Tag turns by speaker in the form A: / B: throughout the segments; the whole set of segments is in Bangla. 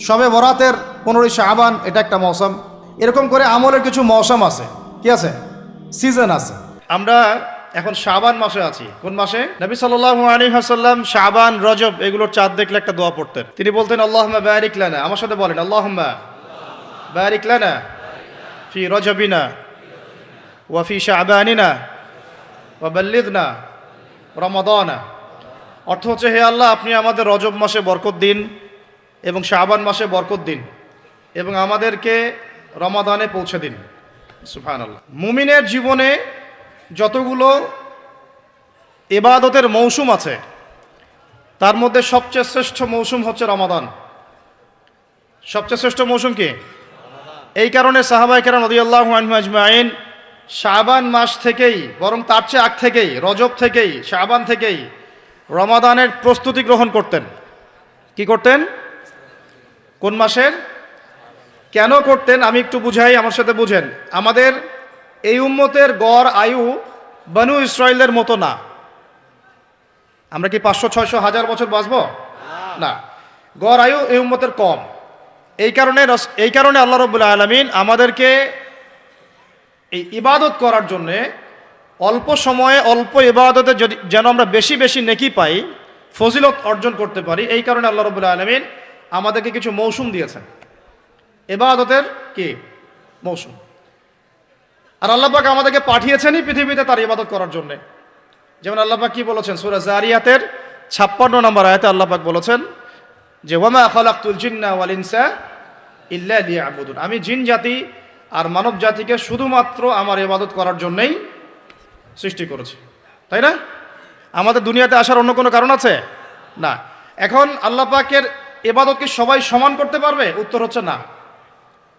A: সবে বরাতের পনেরোই শাহবান এটা একটা মৌসুম। এরকম করে আমলের কিছু মৌসুম আছে। কি আছে? সিজন আছে। আমরা এখন শাবান মাসে আছি। কোন মাসে? নবী সাল্লাল্লাহু আলাইহি ওয়াসাল্লাম শাবান, রজব এগুলোর চাঁদ দেখলে একটা দোয়া পড়তেন। তিনি বলতেন, আল্লাহুম্মা বারিক লানা। আমার সাথে বলেন, আল্লাহুম্মা বারিক লানা ফি রজবিনা ওয়া ফি শাবানিনা ওয়া বাল্লিগনা রমাদানা। অর্থ হচ্ছে, হে আল্লাহ, আপনি আমাদের রজব মাসে বরকত দিন। এবং শাবান মাসে বরকত দিন এবং আমাদেরকে রমাদানে পৌঁছে দিন। সুফান আল্লাহ মুমিনের জীবনে যতগুলো এবাদতের মৌসুম আছে, তার মধ্যে সবচেয়ে শ্রেষ্ঠ মৌসুম হচ্ছে রমাদান। সবচেয়ে শ্রেষ্ঠ মৌসুম কি? এই কারণে সাহাবাই কেরাম রদিয়াল্লাহ আজমাইন শাবান মাস থেকেই, বরং তার চেয়ে আগ থেকেই, রজব থেকেই, শাবান থেকেই রমাদানের প্রস্তুতি গ্রহণ করতেন। কি করতেন? কোন মাসের? কেন করতেন? আমি একটু বুঝাই, আমার সাথে বুঝেন। আমাদের এই উম্মতের গড় আয়ু বানু ইসরায়েলের মতো না। আমরা কি পাঁচশো, ছয়শো, হাজার বছর বাঁচব? না। গড় আয়ু এই উম্মতের কম। এই কারণে এই কারণে আল্লাহ রবুল্লা আলমিন আমাদেরকে এই ইবাদত করার জন্যে অল্প সময়ে অল্প ইবাদতে যদি, যেন আমরা বেশি বেশি নেকি পাই, ফজিলত অর্জন করতে পারি, এই কারণে আল্লাহ রবুল্লা আলমিন আমাদেরকে কিছু মৌসুম দিয়েছেন। এবাদতের কি? মৌসুম। আর আল্লাপাক আমাদেরকে পাঠিয়েছেনই পৃথিবীতে তার ইবাদত করার জন্যে। যেমন আল্লাপাক কি বলেছেন? সুরা জারিয়াতের ছাপ্পান্ন নম্বর আয়াতে আল্লাপাক বলেছেন যে, ওয়ামা খালাকুল জিন্না ওয়াল ইল্লা লিয়াবুদুন। আমি জিন জাতি আর মানব জাতিকে শুধুমাত্র আমার ইবাদত করার জন্যই সৃষ্টি করেছি। তাই না? আমাদের দুনিয়াতে আসার অন্য কোনো কারণ আছে? না। এখন আল্লাহ পাকের এবাদত কি সবাই সমান করতে পারবে? উত্তর হচ্ছে না।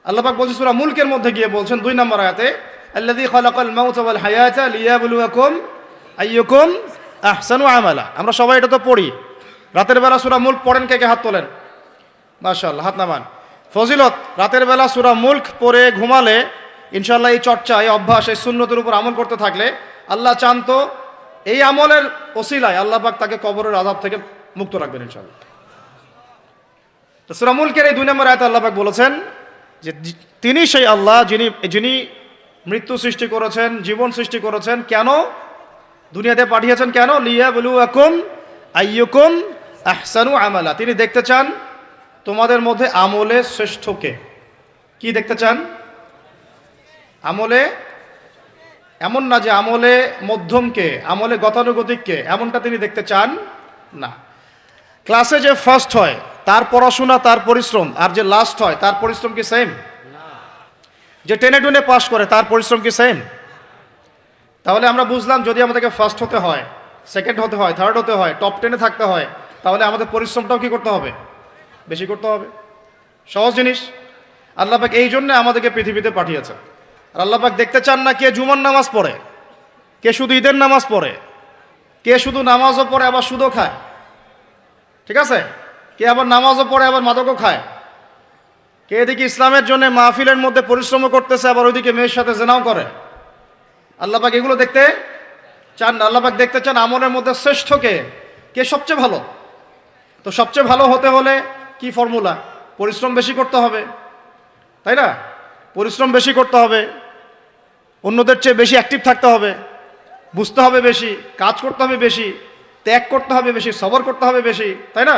A: আল্লাহ পাক বলছে সূরা মুলকের মধ্যে গিয়ে বলছেন দুই নম্বর আয়াতে, আল্লাযী খালাকাল মাউতা ওয়াল হায়াতা লিয়াবলুয়াকুম আইয়ুকুম আহসানু আমালা। আমরা সবাই এটা তো পড়ি। রাতের বেলা সুরা মুলক পড়েন কে কে? হাত তোলেন। মাশাআল্লাহ, হাত নামান। ফজিলত, রাতের বেলা সুরা মুলক পড়ে ঘুমালে ইনশাআল্লাহ এই চর্চা, এই অভ্যাস, এই সুন্নতের উপর আমল করতে থাকলে আল্লাহ চান তো এই আমলের ওসিলায় আল্লাহ পাক তাকে কবরের আযাব থেকে মুক্ত রাখবেন ইনশাআল্লাহ। তো সূরা মুলকের এই দুই নম্বর আয়াতে আল্লাহবাক বলেছেন যে তিনি সেই আল্লাহ যিনি যিনি মৃত্যু সৃষ্টি করেছেন, জীবন সৃষ্টি করেছেন, কেন? দুনিয়াতে পাঠিয়েছেন কেন? লিয়া বলু আকুম আইয়ুকুম আহসানু আমালা। তিনি দেখতে চান তোমাদের মধ্যে আমলে শ্রেষ্ঠকে। কি দেখতে চান? আমলে এমন না যে আমলে মধ্যমকে, আমলে গতানুগতিককে, এমনটা তিনি দেখতে চান না। ক্লাসে যে ফার্স্ট হয় তার পড়াশোনা, তার পরিশ্রম, আর যে লাস্ট হয়, তার পরিশ্রম কি সেম যে টেনে টুনে পাস করে, তার পরিশ্রম কি সেম তাহলে আমরা বুঝলাম যদি আমাদেরকে ফার্স্ট হতে হয় সেকেন্ড হতে হয় থার্ড হতে হয় টপ টেনে থাকতে হয়, তাহলে আমাদের পরিশ্রমটাও কি করতে হবে? বেশি করতে হবে। সহজ জিনিস। আল্লাপাক এই জন্য আমাদেরকে পৃথিবীতে পাঠিয়েছে। আর আল্লাপাক দেখতে চান না কে জুমার নামাজ পড়ে, কে শুধু ঈদের নামাজ পড়ে, কে শুধু নামাজও পড়ে, আবার সুদও খায়। ঠিক আছে? কে আবার নামাজও পড়ে, আবার মাদকও খায়? কে এদিকে ইসলামের জন্য মাহফিলের মধ্যে পরিশ্রমও করতেছে, আবার ওইদিকে মেয়ের সাথে জেনাও করে? আল্লাপাক এগুলো দেখতে চান আল্লাপাক দেখতে চান আমলের মধ্যে শ্রেষ্ঠ কে? কে সবচেয়ে ভালো? তো সবচেয়ে ভালো হতে হলে কি ফর্মুলা? পরিশ্রম বেশি করতে হবে, তাই না? পরিশ্রম বেশি করতে হবে, অন্যদের চেয়ে বেশি অ্যাক্টিভ থাকতে হবে, বুঝতে হবে বেশি, কাজ করতে হবে বেশি, ত্যাগ করতে হবে বেশি, সবর করতে হবে বেশি, তাই না?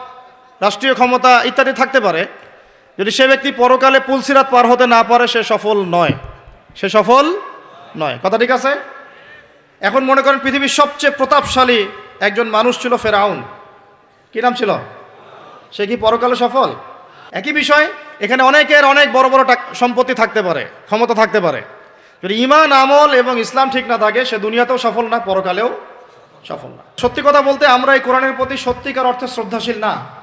A: রাষ্ট্রীয় ক্ষমতা ইত্যাদি থাকতে পারে। যদি সে ব্যক্তি পরকালে পুলসিরাত পার হতে না পারে, সে সফল নয়। সে সফল নয়। কথা ঠিক আছে? এখন মনে করেন পৃথিবীর সবচেয়ে প্রতাপশালী একজন মানুষ ছিল ফেরাউন। কি নাম ছিল? সে কি পরকালে সফল? একই বিষয়, এখানে অনেকের অনেক বড় বড় সম্পত্তি থাকতে পারে, ক্ষমতা থাকতে পারে। যদি ইমান আমল এবং ইসলাম ঠিক না থাকে, সে দুনিয়াতেও সফল না, পরকালেও সফল না। সত্যি কথা বলতে আমরা এই কোরআনের প্রতি সত্যিকার অর্থে শ্রদ্ধাশীল না।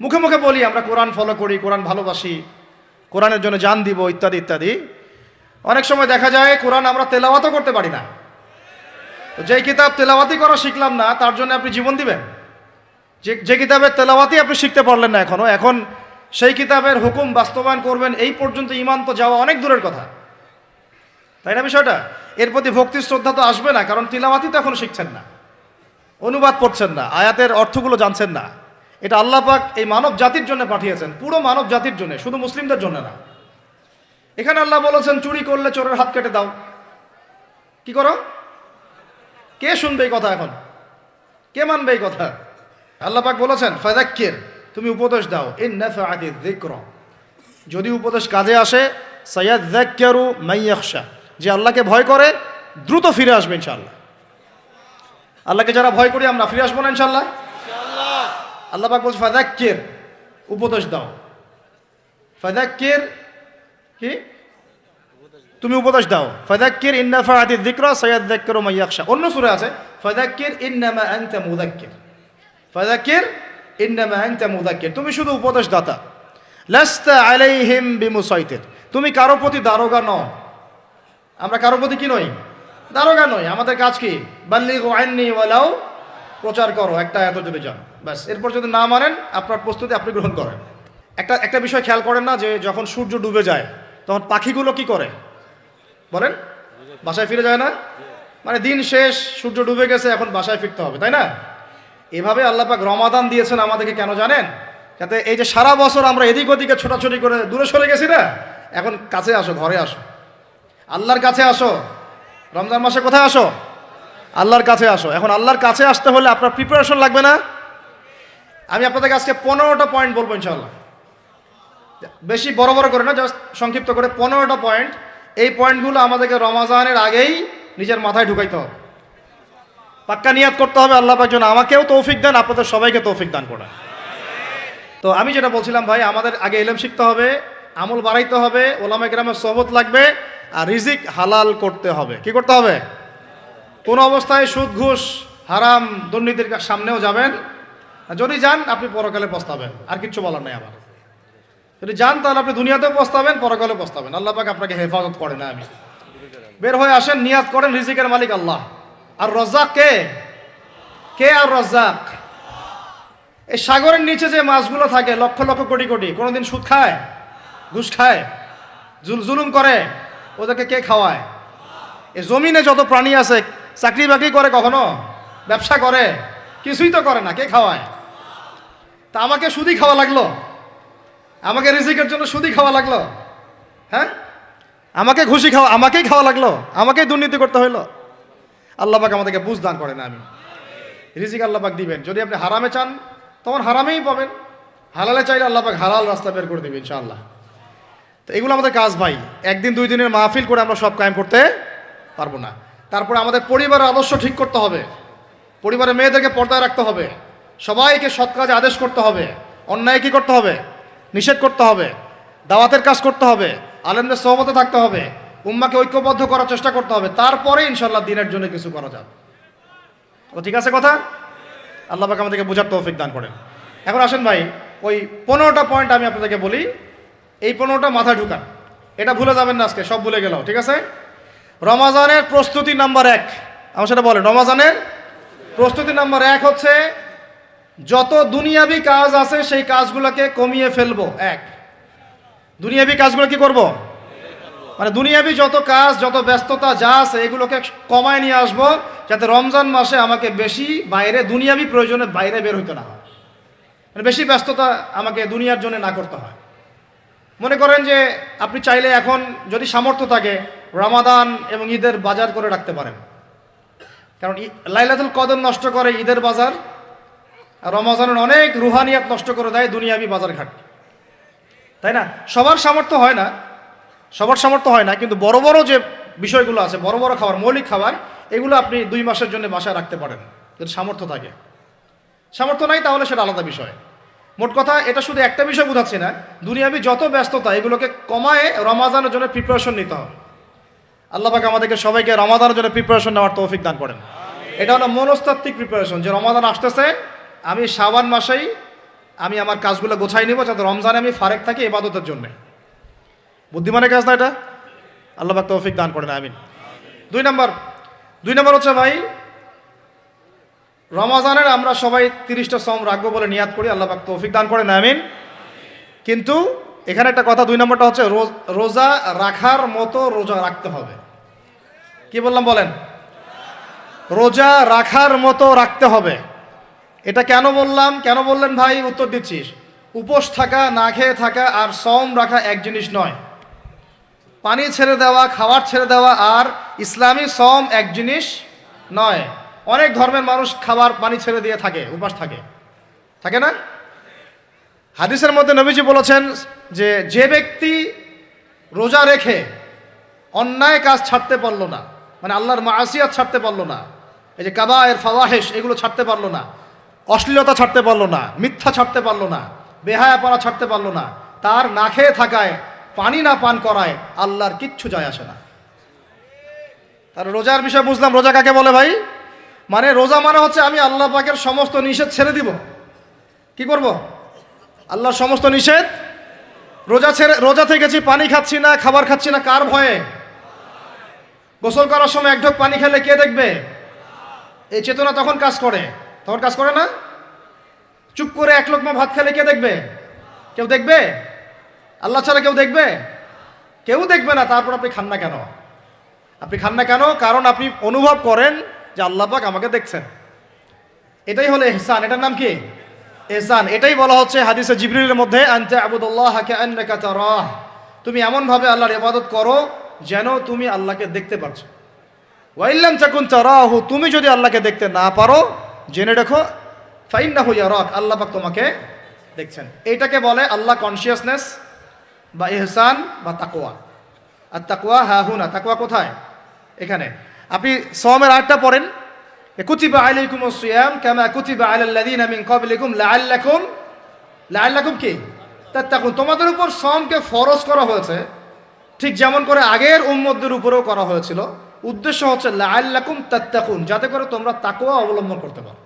A: মুখে মুখে বলি, আমরা কোরআন ফলো করি, কোরআন ভালোবাসি, কোরআনের জন্য জান দিব, ইত্যাদি ইত্যাদি। অনেক সময় দেখা যায়, কোরআন আমরা তেলাওয়াতও করতে পারি না। যেই কিতাব তেলাওয়াতি করা শিখলাম না, তার জন্য আপনি জীবন দিবেন। যে যে কিতাবের তেলাওয়াতি আপনি শিখতে পারলেন না এখনও এখন সেই কিতাবের হুকুম বাস্তবায়ন করবেন, এই পর্যন্ত ইমান তো যাওয়া অনেক দূরের কথা। তাই না বিষয়টা? এর প্রতি ভক্তি, শ্রদ্ধা তো আসবে না, কারণ তিলাওয়াতি তো এখন শিখছেন না। অনুবাদ পড়ছেন না, আয়াতের অর্থগুলো জানছেন না। এটা আল্লাহ পাক এই মানব জাতির জন্য পাঠিয়েছেন, পুরো মানব জাতির জন্য, শুধু মুসলিমদের জন্য না। এখানে আল্লাহ বলেছেন, চুরি করলে চোরের হাত কেটে দাও। কি করো? কে শুনবে এই কথা এখন? কে মানবে এই কথা? আল্লাহ পাক বলেছেন ফাদাক্কির তুমি উপদেশ দাও ইন নাফাআতি যিকর। যদি উপদেশ কাজে আসে সায়াযাক্কারু মাইয়াখশা যে আল্লাহকে ভয় করে, দ্রুত ফিরে আসবে ইনশাআল্লাহ। আল্লাহকে যারা ভয় করি, আমরা ফিরে আসব না ইনশাআল্লাহ। আল্লাহ পাক বলছে ফাদাক্কির উপদেশ দাও। ফাদাক্কির কি? তুমি উপদেশ দাও। ফাদাক্কির ইন্না ফাআতি যিকরা সায়াযাক্কারু মাইয়াখশা অন্য সূরা আছে ফাদাক্কির ইন্নামা আনতা মুযাক্কির। ফাদাক্কির ইন্নামা আনতা মুযাক্কির। তুমি শুধু উপদেশ দাতা লাস্তা আলাইহিম বিমুসাইতির। তুমি কারও প্রতি দারোগা নও। আমরা কারও প্রতি কি নই? দারোগা নই। আমাদের কাজ কি? বাল্লিগু আন্নি ওয়ালাউ প্রচার করো, একটা এত যদি যান। ব্যাস, এরপর যদি না মানেন, আপনার প্রস্তুতি আপনি গ্রহণ করেন। একটা একটা বিষয় খেয়াল করেন না যে যখন সূর্য ডুবে যায়, তখন পাখিগুলো কি করে? বলেন, বাসায় ফিরে যায় না? মানে দিন শেষ, সূর্য ডুবে গেছে, এখন বাসায় ফিরতে হবে, তাই না? এভাবে আল্লাপাক রমাদান দিয়েছেন আমাদেরকে, কেন জানেন? যাতে এই যে সারা বছর আমরা এদিক ওদিকে ছোটাছুটি করে দূরে সরে গেছি না, এখন কাছে আসো, ঘরে আসো। আল্লাহর কাছে আসো। রমজান মাসে কোথায় আসো? আল্লাহর কাছে আসো। এখন আল্লাহর কাছে আসতে হলে আপনার প্রিপারেশন লাগবে না। আমি আপনাদেরকে আজকে পনেরোটা পয়েন্ট বলব ইনশাল্লাহ বেশি বড় বড় করে না জাস্ট সংক্ষিপ্ত করে পনেরোটা পয়েন্ট এই পয়েন্টগুলো আমাদেরকে রমাজানের আগেই নিজের মাথায় ঢুকাইতে হবে। পাক্কা নিয়াত করতে হবে আল্লাহ পাক যেন আমাকেও তৌফিক দেন, আপনাদের সবাইকে তৌফিক দান করেন তো আমি যেটা বলছিলাম ভাই, আমাদের আগে এলেম শিখতে হবে, আমল বাড়াইতে হবে ওলামা গ্রামের সহবত লাগবে, আর রিজিক হালাল করতে হবে। কি করতে হবে? কোন অবস্থায় সুদ, ঘুষ, হারাম দুর্নীতির সামনেও যাবেন। যদি যান, আপনি পরকালে পস্তাবেন। আর কিচ্ছু বলার নাই আমার যদি যান, তাহলে আপনি দুনিয়াতেও পস্তাবেন পরকালে পস্তাবেন। আল্লাহ পাক আপনাকে হেফাজত করে না আমি। বের হয়ে আসেন, নিয়াত করেন, রিজিকের মালিক আল্লাহ। আর রজ্জাক কে? কে আর রজ্জাক? এই সাগরের নিচে যে মাছগুলো থাকে, লক্ষ লক্ষ কোটি কোটি, কোনোদিন সুদ খায়? ঘুষ খায়? জুল- জুলুম করে? ওদেরকে কে খাওয়ায়? এই জমিনে যত প্রাণী আছে চাকরি বাকরি করে কখনো? ব্যবসা করে? কিছুই তো করে না, কে খাওয়ায়? তা আমাকে সুদি খাওয়া লাগল। আমাকে রিজিকের জন্য সুদি খাওয়া লাগল। হ্যাঁ? আমাকে ঘুষি খাওয়া, আমাকেই খাওয়া লাগল। আমাকেই দুর্নীতি করতে হইল। আল্লাহ পাক আমাদেরকে বুঝ দান করেন আমি রিজিক আল্লাহ পাক দিবেন। যদি আপনি হারামে চান, তখন হারামেই পাবেন। হালালে চাইলে আল্লাহ পাক হালাল রাস্তা বের করে দেবে, ইনশাআল্লাহ। তো এগুলো আমাদের কাজ ভাই। একদিন, দুই দিনের মাহফিল করে আমরা সব কায়েম করতে পারব না। তারপরে আমাদের পরিবারের আদর্শ ঠিক করতে হবে। পরিবারের মেয়েদেরকে পর্দায় রাখতে হবে। সবাইকে সৎ কাজে আদেশ করতে হবে। অন্যায় কী করতে হবে? নিষেধ করতে হবে। দাওয়াতের কাজ করতে হবে। আলেমদের সহমতে থাকতে হবে। উম্মাকে ঐক্যবদ্ধ করার চেষ্টা করতে হবে। তারপরে ইনশাল্লাহ দিনের জন্য কিছু করা যাবে। তো ঠিক আছে কথা? আল্লাহ পাক আমাদেরকে বোঝার তৌফিক দান করেন। এখন আসেন ভাই, ওই পনেরোটা পয়েন্ট আমি আপনাদেরকে বলি। এই পনেরোটা মাথায় ঢুকান। এটা ভুলে যাবেন না আজকে, সব ভুলে গেল ঠিক আছে? রমাজানের প্রস্তুতি নাম্বার এক। আমার সেটা বলেন, রমাজানের প্রস্তুতি নাম্বার এক হচ্ছে, যত দুনিয়াবি কাজ আছে সেই কাজগুলোকে কমিয়ে ফেলব। এক। দুনিয়াবি কাজগুলো কি করব? মানে দুনিয়াবি যত কাজ, যত ব্যস্ততা যা আছে এগুলোকে কমায় নিয়ে আসব, যাতে রমজান মাসে আমাকে বেশি বাইরে, দুনিয়াবি প্রয়োজনে বাইরে বের হইতে না হয়। মানে বেশি ব্যস্ততা আমাকে দুনিয়ার জন্য না করতে হয়। মনে করেন যে আপনি চাইলে এখন যদি সামর্থ্য থাকে রমাদান এবং ঈদের বাজার করে রাখতে পারেন। কারণ লাইলাতুল কদর নষ্ট করে ঈদের বাজার আর রমাজানের অনেক রুহানিয়াত নষ্ট করে দেয় দুনিয়াবি বাজার ঘাট তাই না? সবার সামর্থ্য হয় না, সবার সামর্থ্য হয় না, কিন্তু বড় বড় যে বিষয়গুলো আছে, বড় বড় খাবার, মৌলিক খাবার, এগুলো আপনি দুই মাসের জন্য বাসায় রাখতে পারেন, যদি সামর্থ্য থাকে। সামর্থ্য নাই তাহলে সেটা আলাদা বিষয়। মোট কথা, এটা শুধু একটা বিষয় বোঝাচ্ছি না, দুনিয়াবি যত ব্যস্ততা, এগুলোকে কমায় রমাজানের জন্য প্রিপারেশন নিতে হবে। আল্লাহ পাক আমাদেরকে সবাইকে রমাদানের জন্য প্রিপারেশন নেওয়ার তৌফিক দান করেন। এটা হলো মনস্তাত্ত্বিক প্রিপারেশন যে রমাদান আসতেছে, আমি শাবান মাসেই আমি আমার কাজগুলো গোছাই নিব, যাতে রমজানে আমি ফারেক থাকি এবাদতের জন্য। বুদ্ধিমানের কাজ না এটা? আল্লাহ পাক তৌফিক দান করেন, আমিন। দুই নম্বর দুই নম্বর হচ্ছে ভাই, রমাজানের আমরা সবাই তিরিশটা সম রাখব বলে নিয়াদ করি, আল্লাহ পাক তৌফিক দান করেন, আমিন। কিন্তু এখানে একটা কথা, দুই নম্বরটা হচ্ছে রোজা রাখার মতো রোজা রাখতে হবে। কি বললাম বলেন? রোজা রাখার মতো রাখতে হবে। এটা কেন বললাম? কেন বললেন ভাই? উত্তর দিচ্ছিস উপোস থাকা, না খেয়ে থাকা আর সম রাখা এক জিনিস নয়। পানি ছেড়ে দেওয়া, খাবার ছেড়ে দেওয়া আর ইসলামী সম এক জিনিস নয়। অনেক ধর্মের মানুষ খাবার, পানি ছেড়ে দিয়ে থাকে, উপাস থাকে। থাকে না? হাদিসের মধ্যে নবীজি বলেছেন যে যে ব্যক্তি রোজা রেখে অন্যায় কাজ ছাড়তে পারল না মানে আল্লাহর মাসিয়াত ছাড়তে পারল না। এই যে কাবা এর ফাওয়াহেস এগুলো ছাড়তে পারল না। অশ্লীলতা ছাড়তে পারল না। মিথ্যা ছাড়তে পারল না। বেহায়াপনা ছাড়তে পারল না। তার না খেয়ে থাকায়, পানি না পান করায় আল্লাহর কিচ্ছু যায় আসে না। তার রোজার বিষয়ে বুঝলাম। রোজা কাকে বলে ভাই? মানে রোজা মানে হচ্ছে আমি আল্লাহ পাকের সমস্ত নিষেধ ছেড়ে দিব। কি করব? আল্লাহর সমস্ত নিষেধ? রোজা ছেড়ে রোজা থেকেছি, পানি খাচ্ছি না, খাবার খাচ্ছি না, কার ভয়ে? গোসল করার সময় এক ঢোক পানি খেলে কে দেখবে? এই চেতনা তখন কাজ করে। তখন কাজ করে না? চুপ করে এক লোকমা ভাত খেলে কে দেখবে? কেউ দেখবে? আল্লাহ ছাড়া কেউ দেখবে? কেউ দেখবে না। তারপর আপনি খান না কেন? আপনি খান না কেন? কারণ আপনি অনুভব করেন যে আল্লাহ পাক আমাকে দেখছেন। এটাই হলো এহসান। এটার নাম কি? এহসান। এটাই বলা হচ্ছে হাদিসে জিবরিলের মধ্যে আনতে আবুদুল্লাহ কান্নাকা তারাহ। তুমি এমনভাবে আল্লাহর ইবাদত করো যেন তুমি আল্লাহকে দেখতে পারছ। ওয়াইল্লাম চাকুন তারাহু, তুমি যদি আল্লাহকে দেখতে না পারো, জেনে রেখো ফাইন ফাইন্না হইয়া রক আল্লাহ পাক তোমাকে দেখছেন। এইটাকে বলে আল্লাহ কনসিয়াসনেস বা এহসান বা তাকোয়া আর তাকওয়া হা হুনা তাকওয়া কোথায়? এখানে। আপনি সমের আটটা পড়েন কুতিবা আলাইকুম সিয়াম কামা কুতিবা আলাল্লাযিনা মিন ক্বাবলিকুম লাআল্লাকুম লাআল্লাকুম কি? তাত্তাকুন। তোমাদের উপর সমকে ফরজ করা হয়েছে ঠিক যেমন করে আগের উম্মতদের উপরেও করা হয়েছিল। উদ্দেশ্য হচ্ছে, লাআল্লাকুম তাত্তাকুন, যাতে করে তোমরা তাকওয়া অবলম্বন করতে পারো।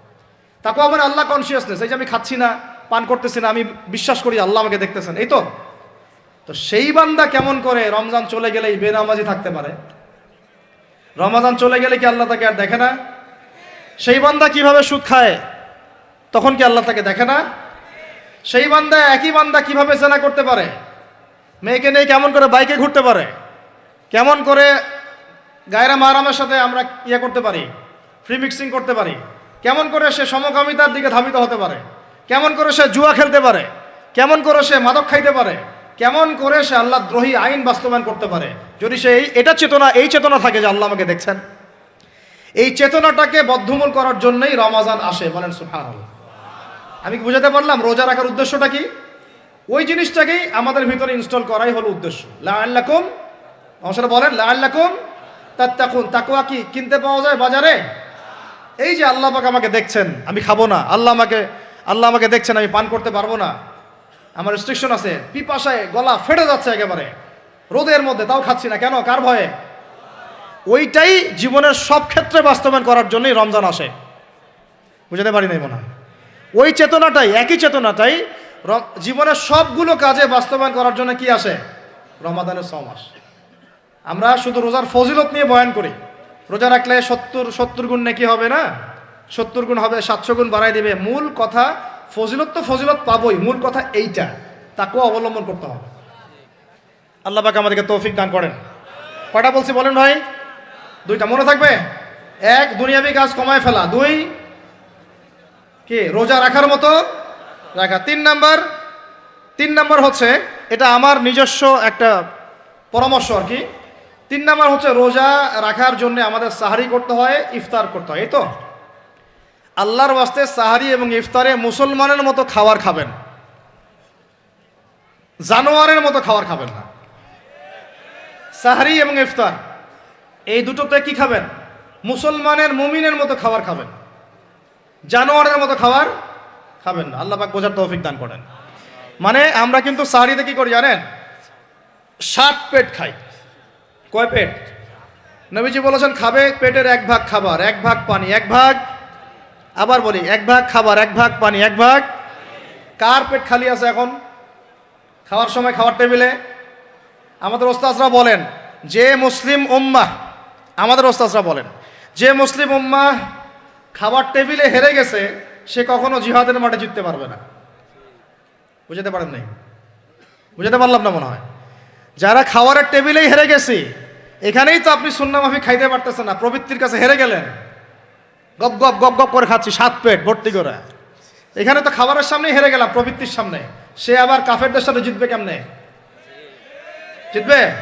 A: তাকওয়া মানে আল্লাহ কনসিয়াসনেস এই যে আমি খাচ্ছি না, পান করতেছি না, আমি বিশ্বাস করি আল্লাহ আমাকে দেখতেছেন, এই তো? তো সেই বান্দা কেমন করে রমজান চলে গেলেই বেনামাজি থাকতে পারে? রমজান চলে গেলে কি আল্লাহ তাকে আর দেখে না? সেই বান্দা কীভাবে সুদ খায়, তখন কি আল্লাহ তাকে দেখে না? সেই বান্দা একই বান্দা কীভাবে জেনা করতে পারে? মেয়েকে নিয়ে কেমন করে বাইকে ঘুরতে পারে? কেমন করে গায়রা মারামের সাথে আমরা ইয়ে করতে পারি? ফ্রি মিক্সিং করতে পারি? কেমন করে সে সমকামিতার দিকে ধাবিত হতে পারে? কেমন করে সে জুয়া খেলতে পারে? কেমন করে সে মাদক খাইতে পারে? কেমন করে সে আল্লাহ দ্রোহী আইন বাস্তবায়ন করতে পারে? যদি সে এই, এটা চেতনা, এই চেতনা থাকে যে আল্লাহ আমাকে দেখছেন। এই চেতনাটাকে বদ্ধমূল করার জন্যই রমাজান আসে, বলেন সুফান আমি বুঝাতে পারলাম? রোজা রাখার উদ্দেশ্যটা কি? ওই জিনিসটাকেই আমাদের ভিতরে ইনস্টল করাই হলো উদ্দেশ্য। লাল্লাকুম আমার বলেন লাল্লাকুম তাত্তাকুন তাকুয়া কি? কিনতে পাওয়া যায় বাজারে? এই যে আল্লাহ পাক আমাকে দেখছেন, আমি খাব না। আল্লাহ আমাকে আল্লাহ আমাকে দেখছেন, আমি পান করতে পারব না। আমার রেস্ট্রিকশন আছে, পিপাসায় গলা ফেটে যাচ্ছে একেবারে। রোদের মধ্যে, তাও খাচ্ছি না। কেন? কার ভয়ে? ওইটাই জীবনের সব ক্ষেত্রে বাস্তবায়ন করার জন্যই রমজান আসে। বুঝাতে পারি নাই মনে হয়। ওই চেতনাটাই, একই চেতনাটাই জীবনের সবগুলো কাজে বাস্তবায়ন করার জন্য কি আসে? রমাদানের সমাস আমরা শুধু রোজার ফজিলত নিয়ে বয়ান করি। রোজা রাখলে সত্তর সত্তর গুণ নাকি হবে না? সত্তর গুণ হবে, সাতশো গুণ বাড়াই দিবে। মূল কথা, ফজিলত তো ফজিলত পাবই। মূল কথা এইটা। তাকেও অবলম্বন করতে হবে। আল্লাহ পাক আমাদেরকে তৌফিক দান করেন। কটা বলছি বলেন ভাই? দুইটা মনে থাকবে? এক, দুনিয়াবি কাজ কমায় ফেলা। দুই, কি? রোজা রাখার মতো রাখা। তিন নাম্বার তিন নাম্বার হচ্ছে, এটা আমার নিজস্ব একটা পরামর্শ আর কি। তিন নাম্বার হচ্ছে, রোজা রাখার জন্য আমাদের সাহারি করতে হয়, ইফতার করতে হয়, এই তো? আল্লাহর বাস্তে সাহারি এবং ইফতারে মুসলমানের মতো খাবার খাবেন। জানোয়ারের মতো খাবার খাবেন না। সাহারি এবং ইফতার, এই দুটোতে কি খাবেন? মুসলমানের মুমিনের মতো খাবার খাবেন। জানোয়ারের মতো খাবার খাবেন না। আল্লাহ পাক বোঝার তৌফিক দান করেন। মানে আমরা কিন্তু সাহারিতে কি করি জানেন? সাত পেট খাই। কয় পেট? নবীজি বলেছেন, খাবে পেটের এক ভাগ খাবার, এক ভাগ পানি, এক ভাগ আবার বলি, এক ভাগ খাবার, এক ভাগ পানি, এক ভাগ কার পেট খালি আছে এখন? খাওয়ার সময় খাওয়ার টেবিলে? আমাদের ওস্তাজরা বলেন, যে মুসলিম উম্মাহ আমাদের ওস্তাজরা বলেন, যে মুসলিম উম্মাহ খাবার টেবিলে হেরে গেছে সে কখনো জিহাদের মাঠে জিততে পারবে না। বুঝাতে পারেন নাই? বুঝাতে পারলাম না মনে হয়। যারা খাওয়ারের টেবিলেই হেরে গেছে, এখানেই তো আপনি সুন্না মাফি খাইতে পারতেছেন না, প্রবৃত্তির কাছে হেরে গেলেন। গপ গপ গপ গপ করে খাচ্ছি, সাত পেট ভর্তি করে। এখানে তো খাবারের সামনেই হেরে গেলাম, প্রবৃত্তির সামনে। সে আবার কাফেরদের সাথে জিতবে কেমনে? জিতবে?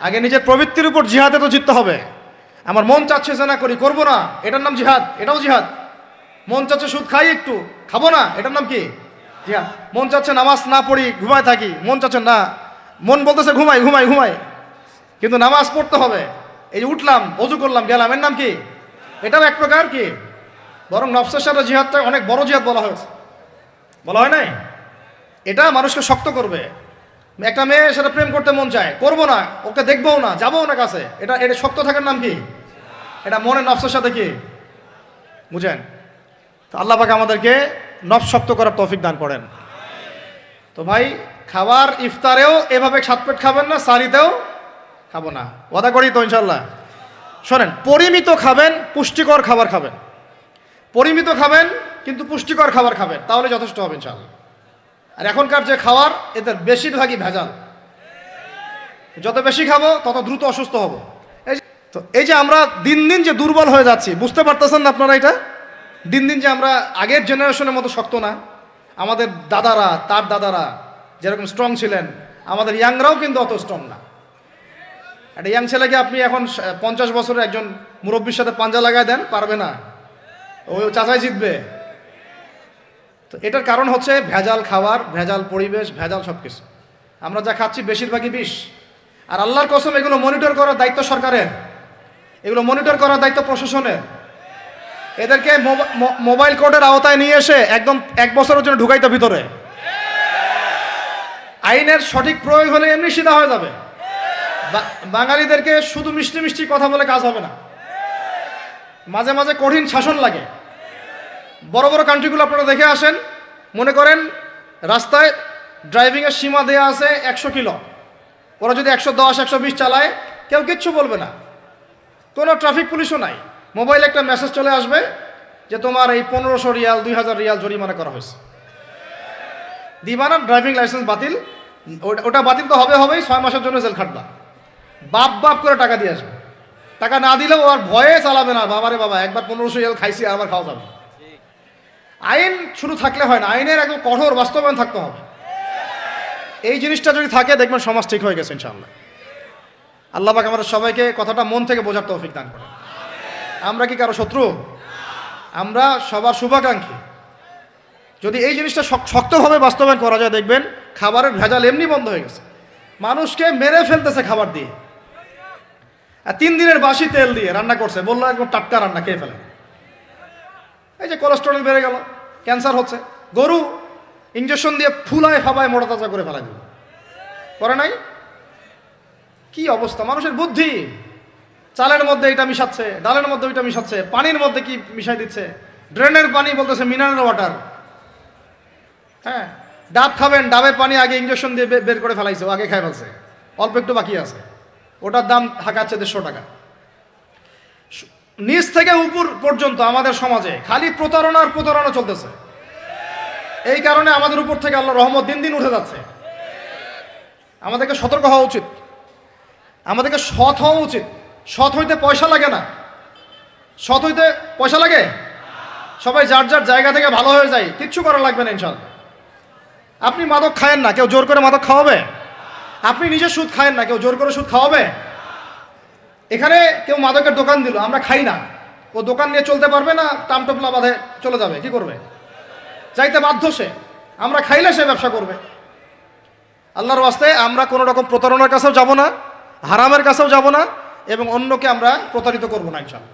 A: আগে নিজের প্রবৃত্তির উপর জিহাদে তো জিততে হবে। আমার মন চাচ্ছে না করি, করব না। এটার নাম জিহাদ, এটাও জিহাদ। মন চাচ্ছে সুদ খাই একটু। খাব না? এটার নাম কি? মন চাচ্ছে নামাজ না পড়ি, ঘুমায় থাকি। মন চাচ্ছে না। মন বলতেছে ঘুমাই ঘুমাই ঘুমাই। কিন্তু নামাজ পড়তে হবে। এই যে উঠলাম, অজু করলাম, গেলাম, এর নাম কি? এটাও এক প্রকার কি? বরং নফসের সাথে জিহাদটা অনেক বড় জিহাদ বলা হয়েছে। বলা হয় নাই? এটা মানুষকে শক্ত করবে। একটা মেয়ে, সেটা প্রেম করতে মন চায়। করব না, ওকে দেখব না যাব না কাছে। এটা এটা শক্ত থাকার নাম কি? এটা মনের নফসের সাথে কি? বুঝেন? তো আল্লাহ পাকে আমাদেরকে নফস শক্ত করার তৌফিক দান করেন। তো ভাই, খাবার ইফতারেও এভাবে সাত পেট খাবেন না, সারিতেও খাব না। ওয়াদা করি তো ইনশাল্লাহ শোনেন, পরিমিত খাবেন, পুষ্টিকর খাবার খাবেন। পরিমিত খাবেন, কিন্তু পুষ্টিকর খাবার খাবেন, তাহলে যথেষ্ট হবে ইনশাল্লাহ আর এখনকার যে খাবার এদের বেশিরভাগই ভেজাল। যত বেশি খাব, তত দ্রুত অসুস্থ হব। এই তো এই যে আমরা দিন দিন যে দুর্বল হয়ে যাচ্ছি, বুঝতে পারতেছেন না আপনারা এটা? দিন দিন যে আমরা আগের জেনারেশনের মতো শক্ত না, আমাদের দাদারা, তার দাদারা যেরকম স্ট্রং ছিলেন, আমাদের ইয়াংরাও কিন্তু অত স্ট্রং না। একটা ইয়াং ছেলেকে আপনি এখন পঞ্চাশ বছরের একজন মুরব্বীর সাথে পাঞ্জা লাগায় দেন, পারবে না। ওই চাচাই জিতবে। তো এটার কারণ হচ্ছে ভেজাল খাবার, ভেজাল পরিবেশ, ভেজাল সব কিছু আমরা যা খাচ্ছি বেশিরভাগই বিষ। আর আল্লাহর কসম, এগুলো মনিটর করার দায়িত্ব সরকারের। এগুলো মনিটর করার দায়িত্ব প্রশাসনের। এদেরকে মোবাইল কোর্টের আওতায় নিয়ে এসে একদম এক বছরের জন্য ঢুকাইতে ভিতরে। আইনের সঠিক প্রয়োগ হলে এমনি সিধা হয়ে যাবে। বাঙালিদেরকে শুধু মিষ্টি মিষ্টি কথা বলে কাজ হবে না। মাঝে মাঝে কঠিন শাসন লাগে। বড় বড় কান্ট্রিগুলো আপনারা দেখে আসেন। মনে করেন, রাস্তায় ড্রাইভিংয়ের সীমা দেওয়া আছে একশো কিলো। ওরা যদি একশো দশ, একশো বিশ চালায়, কেউ কিচ্ছু বলবে না। কোনো ট্রাফিক পুলিশও নাই। মোবাইলে একটা মেসেজ চলে আসবে যে তোমার এই পনেরোশো রিয়াল, দুই হাজার রিয়াল জরিমানা করা হয়েছে। দিবা না ড্রাইভিং লাইসেন্স বাতিল। ওটা- বাতিল তো হবে হবেই, ছয় মাসের জন্য জেল খাটবা। বাপ বাপ করে টাকা দিয়ে আসবে। টাকা না দিলেও আর ভয়ে চালাবে না। বাবারে বাবা, একবার পনেরোশো রিয়াল খাইছি, আবার খাওয়া যাবে। আইন শুরু থাকলে হয় না। আইনের একদম কঠোর বাস্তবায়ন থাকতে হবে। এই জিনিসটা যদি থাকে, দেখবেন সমাজ ঠিক হয়ে গেছে, ইনশাআল্লাহ। আল্লাহ পাক আমাদের সবাইকে কথাটা মন থেকে বোঝার তৌফিক দান করে আমরা কি কারও শত্রু? আমরা সবার শুভাকাঙ্ক্ষী। যদি এই জিনিসটা শক্তভাবে বাস্তবায়ন করা যায়, দেখবেন খাবারের ভেজাল এমনি বন্ধ হয়ে গেছে। মানুষকে মেরে ফেলতেছে খাবার দিয়ে। আর তিন দিনের বাসি তেল দিয়ে রান্না করছে। বলল একদম টাটকা রান্না, খেয়ে ফেলে। এই যে কোলেস্টেরল বেড়ে গেল ক্যান্সার হচ্ছে। গরু ইঞ্জেকশন দিয়ে ফুলায় ফাবায় মোটা তাজা করে ফেলা দিল। করে নাই? কি অবস্থা? মানুষের বুদ্ধি। চালের মধ্যে এটা মিশাচ্ছে, ডালের মধ্যে ওইটা মিশাচ্ছে, পানির মধ্যে কি মিশাই দিচ্ছে? ড্রেনের পানি বলতেছে মিনারেল ওয়াটার। হ্যাঁ ডাব খাবেন, ডাবের পানি আগে ইঞ্জেকশন দিয়ে বের করে ফেলাইছে আগে খাই ফেলছে। অল্প একটু বাকি আছে। ওটার দাম হাঁকাচ্ছে দেড়শো টাকা। নিচ থেকে উপর পর্যন্ত আমাদের সমাজে খালি প্রতারণা আর প্রতারণা চলতেছে। এই কারণে আমাদের উপর থেকে আল্লাহ রহমত দিন দিন উঠে যাচ্ছে। আমাদেরকে সতর্ক হওয়া উচিত। আমাদেরকে সৎ হওয়া উচিত। সৎ হইতে পয়সা লাগে না। সৎ হইতে পয়সা লাগে? সবাই যার যার জায়গা থেকে ভালো হয়ে যায়, কিচ্ছু করা লাগবে না ইনশাল্লাহ আপনি মাদক খায়েন না, কেউ জোর করে মাদক খাওয়াবে? আপনি নিজে সুদ খায়েন না, কেউ জোর করে সুদ খাওয়াবে? এখানে কেউ মাদকের দোকান দিল, আমরা খাই না। ও দোকান নিয়ে চলতে পারবে না, টামটপলা বাঁধে চলে যাবে, কি করবে? যাইতে বাধ্য সে। আমরা খাইলে সে ব্যবসা করবে। আল্লাহর ওয়াস্তে আমরা কোনো রকম প্রতারণার কাছেও যাব না, হারামের কাছেও যাব না। এবং অন্যকে আমরা প্রতারিত করব না ইনশাল্লাহ